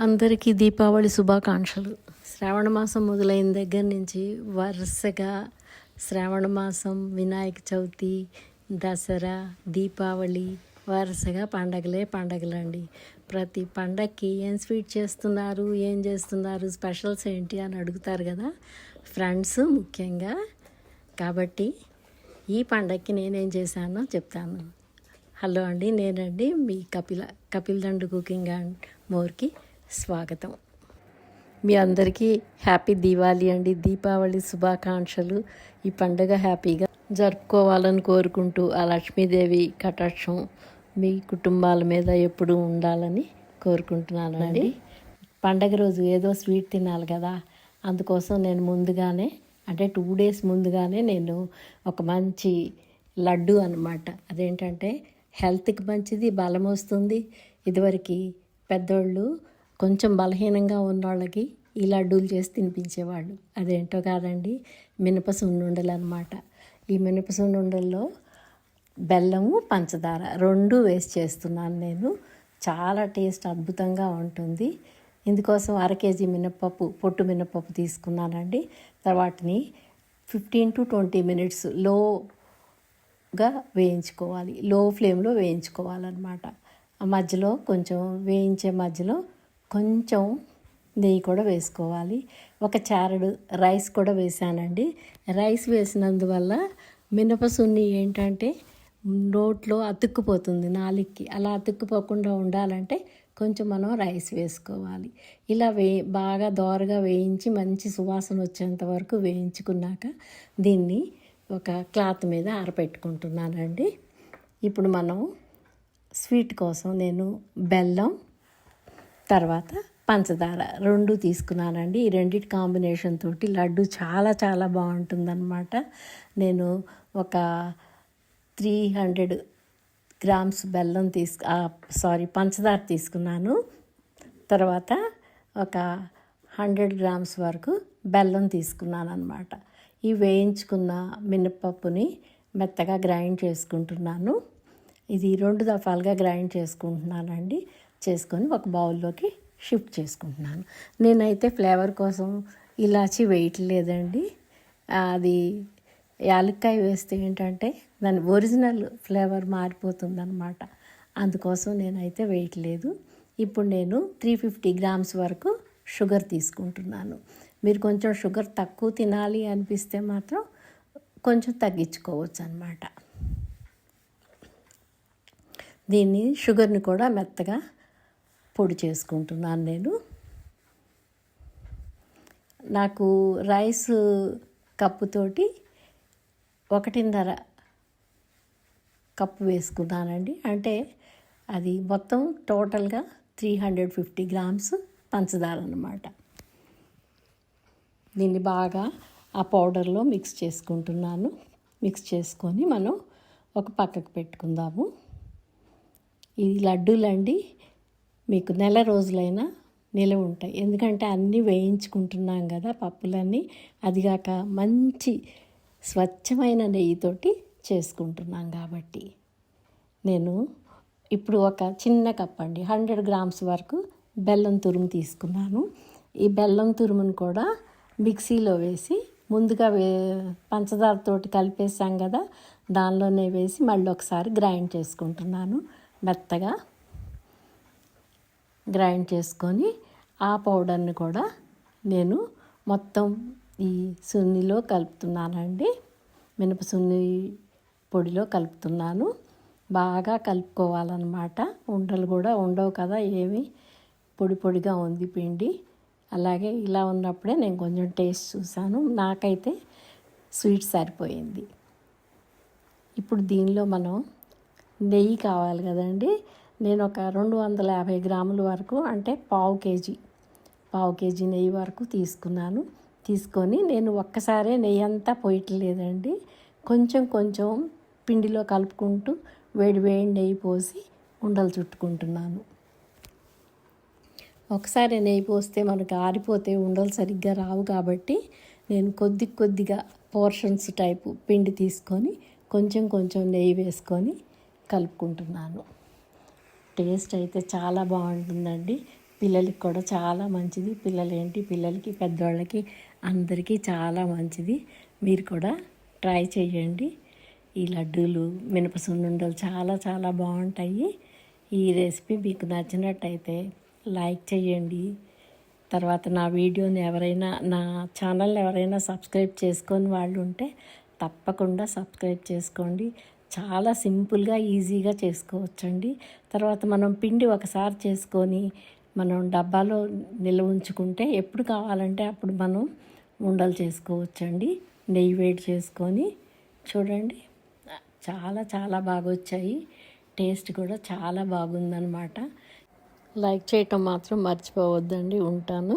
అందరికీ దీపావళి శుభాకాంక్షలు. శ్రావణ మాసం మొదలైన దగ్గర నుంచి వరుసగా శ్రావణ మాసం వినాయక చవితి దసరా దీపావళి వరుసగా పండగలే పండగలండి. ప్రతి పండగకి ఏం స్వీట్ చేస్తున్నారు ఏం చేస్తున్నారు స్పెషల్స్ ఏంటి అని అడుగుతారు కదా. ఫ్రెండ్స్ ముఖ్యంగా. కాబట్టి ఈ పండగకి నేనేం చేశానో చెప్తాను. హలో అండి నేనండి మీ కపిల కపిల్ దండు కుకింగ్ అండ్ మోర్కి స్వాగతం. మీ అందరికీ హ్యాపీ దీవాలి అండి. దీపావళి శుభాకాంక్షలు. ఈ పండుగ హ్యాపీగా జరుపుకోవాలని కోరుకుంటూ ఆ లక్ష్మీదేవి కటాక్షం మీ కుటుంబాల మీద ఎప్పుడూ ఉండాలని కోరుకుంటున్నాను అండి పండగ రోజు ఏదో స్వీట్ తినాలి కదా. అందుకోసం నేను ముందుగానే అంటే టూ డేస్ ముందుగానే నేను ఒక మంచి లడ్డు అనమాట అదేంటంటే హెల్త్కి మంచిది బలం వస్తుంది. ఇదివరకు పెద్దోళ్ళు కొంచెం బలహీనంగా ఉన్నోళ్ళకి ఈ లడ్డూలు చేసి తినిపించేవాళ్ళు. అదేంటో కాదండి మినప సున్నుండలు అనమాట ఈ మినప సున్నుండల్లో బెల్లము పంచదార రెండు వేసి చేస్తున్నాను నేను. చాలా టేస్ట్ అద్భుతంగా ఉంటుంది. ఇందుకోసం అర కేజీ మినప్పప్పు పొట్టు మినప్పప్పు తీసుకున్నానండి. తర్వాతని ఫిఫ్టీన్ టు ట్వంటీ మినిట్స్ లోగా వేయించుకోవాలి. లో ఫ్లేమ్లో వేయించుకోవాలన్నమాట. ఆ మధ్యలో కొంచెం వేయించే మధ్యలో కొంచెం నెయ్యి కూడా వేసుకోవాలి. ఒక చారడు రైస్ కూడా వేసానండి. రైస్ వేసినందువల్ల మినపసున్ని ఏంటంటే నోట్లో అతుక్కుపోతుంది నాలిక్కి. అలా అతుక్కుపోకుండా ఉండాలంటే కొంచెం మనం రైస్ వేసుకోవాలి. ఇలా వే బాగా దోరగా వేయించి మంచి సువాసన వచ్చేంత వరకు వేయించుకున్నాక దీన్ని ఒక క్లాత్ మీద ఆరబెట్టుకుంటున్నానండి ఇప్పుడు మనం స్వీట్ కోసం నేను బెల్లం తర్వాత పంచదార రెండు తీసుకున్నానండి. ఈ రెండింటి కాంబినేషన్ తోటి లడ్డు చాలా చాలా బాగుంటుందన్నమాట. నేను ఒక త్రీ హండ్రెడ్ గ్రామ్స్ బెల్లం తీసుకు సారీ పంచదార తీసుకున్నాను. తర్వాత ఒక హండ్రెడ్ గ్రామ్స్ వరకు బెల్లం తీసుకున్నాను అనమాట ఈ వేయించుకున్న మినపప్పుని మెత్తగా గ్రైండ్ చేసుకుంటున్నాను. ఇది రెండు దఫాలుగా గ్రైండ్ చేసుకుంటున్నానండి. చేసుకొని ఒక బౌల్లోకి షిఫ్ట్ చేసుకుంటున్నాను. నేనైతే ఫ్లేవర్ కోసం ఇలాచి వేయట్లేదండి అది యాలక్కాయ వేస్తే ఏంటంటే దాని ఒరిజినల్ ఫ్లేవర్ మారిపోతుంది అనమాట అందుకోసం నేనైతే వేయట్లేదు ఇప్పుడు నేను త్రీ ఫిఫ్టీ గ్రామ్స్ వరకు షుగర్ తీసుకుంటున్నాను. మీరు కొంచెం షుగర్ తక్కువ తినాలి అనిపిస్తే మాత్రం కొంచెం తగ్గించుకోవచ్చు అనమాట దీన్ని షుగర్ని కూడా మెత్తగా పొడి చేసుకుంటున్నాను నేను. నాకు రైస్ కప్పుతోటి ఒకటిన్నర కప్పు వేసుకున్నానండి. అంటే అది మొత్తం టోటల్గా త్రీ హండ్రెడ్ ఫిఫ్టీ గ్రామ్స్ పంచదార అనమాట దీన్ని బాగా ఆ పౌడర్లో మిక్స్ చేసుకుంటున్నాను. మిక్స్ చేసుకొని మనం ఒక పక్కకు పెట్టుకుందాము. ఈ లడ్డూలండి మీకు నెల రోజులైనా నిలవ ఉంటాయి. ఎందుకంటే అన్నీ వేయించుకుంటున్నాం కదా పప్పులన్నీ. అదిగాక మంచి స్వచ్ఛమైన నెయ్యితోటి చేసుకుంటున్నాం కాబట్టి. నేను ఇప్పుడు ఒక చిన్న కప్ అండి హండ్రెడ్ గ్రామ్స్ వరకు బెల్లం తురుము తీసుకున్నాను. ఈ బెల్లం తురుమును కూడా మిక్సీలో వేసి ముందుగా వే పంచదారతోటి కలిపేసాం కదా. దానిలోనే వేసి మళ్ళీ ఒకసారి గ్రైండ్ చేసుకుంటున్నాను. మెత్తగా గ్రైండ్ చేసుకొని ఆ పౌడర్ని కూడా నేను మొత్తం ఈ సున్నిలో కలుపుతున్నానండి. మినప సున్ని పొడిలో కలుపుతున్నాను. బాగా కలుపుకోవాలన్నమాట. ఉండలు కూడా ఉండవు కదా ఏమి పొడి పొడిగా ఉంది పిండి. అలాగే ఇలా ఉన్నప్పుడే నేను కొంచెం టేస్ట్ చూశాను. నాకైతే స్వీట్ సరిపోయింది. ఇప్పుడు దీనిలో మనం నెయ్యి కావాలి కదండి. నేను ఒక రెండు వందల యాభై గ్రాముల వరకు అంటే పావు కేజీ పావు కేజీ నెయ్యి వరకు తీసుకున్నాను. తీసుకొని నేను ఒక్కసారే నెయ్యి అంతా పోయట్లేదండి. కొంచెం కొంచెం పిండిలో కలుపుకుంటూ వేడి వేడి నెయ్యి పోసి ఉండలు చుట్టుకుంటున్నాను. ఒకసారి నెయ్యి పోస్తే మనకు ఆరిపోతే ఉండలు సరిగ్గా రావు కాబట్టి నేను కొద్ది కొద్దిగా పోర్షన్స్ టైపు పిండి తీసుకొని కొంచెం కొంచెం నెయ్యి వేసుకొని కలుపుకుంటున్నాను. టేస్ట్ అయితే చాలా బాగుంటుందండి. పిల్లలకి కూడా చాలా మంచిది. పిల్లలు ఏంటి పిల్లలకి పెద్దవాళ్ళకి అందరికీ చాలా మంచిది. మీరు కూడా ట్రై చేయండి. ఈ లడ్డూలు మినపసున్నుండలు చాలా చాలా బాగుంటాయి. ఈ రెసిపీ మీకు నచ్చినట్టయితే లైక్ చేయండి. తర్వాత నా వీడియోని ఎవరైనా నా ఛానల్ ఎవరైనా సబ్స్క్రైబ్ చేసుకొని వాళ్ళు ఉంటే తప్పకుండా సబ్స్క్రైబ్ చేసుకోండి. చాలా సింపుల్గా ఈజీగా చేసుకోవచ్చండి. తర్వాత మనం పిండి ఒకసారి చేసుకొని మనం డబ్బాలో నిల్వ ఉంచుకుంటే ఎప్పుడు కావాలంటే అప్పుడు మనం ఉండలు చేసుకోవచ్చండి. నెయ్యి వేడి చేసుకొని చూడండి. చాలా చాలా బాగా వచ్చాయి టేస్ట్ కూడా చాలా బాగుందన్నమాట లైక్ చేయటం మాత్రం మర్చిపోవద్దండి. ఉంటాను.